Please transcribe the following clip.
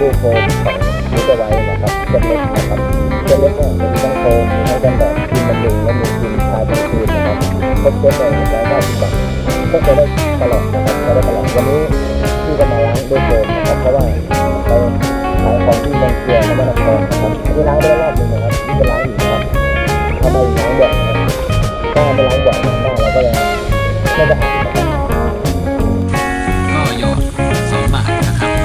รูปโฟมของมิสไว้นะครับจะเล็กนะครับจะเล็กเนี่ยจะมีทั้งโฟมให้งกันแดดครีมบำรุงและมีครีมทาบนคืนนะครับครบเซ็ตเลยร้อยเก้าสิบบาก็จะได้ตลอดนะครับจะได้ตลอดวันนี้ที่จะมาล้างด้วยโฟมนะครับเพราะว่าเราขายของที่บางเกลือและบางนครนะครับที่ล้างได้รอบหนึ่งนะครับที่จะล้างอีกครับทำไมล้างบ่อยถ้าไม่ล้างบ่อยหน้าเราก็จะไม่จะหยก็ยอดสองบาทนะครับ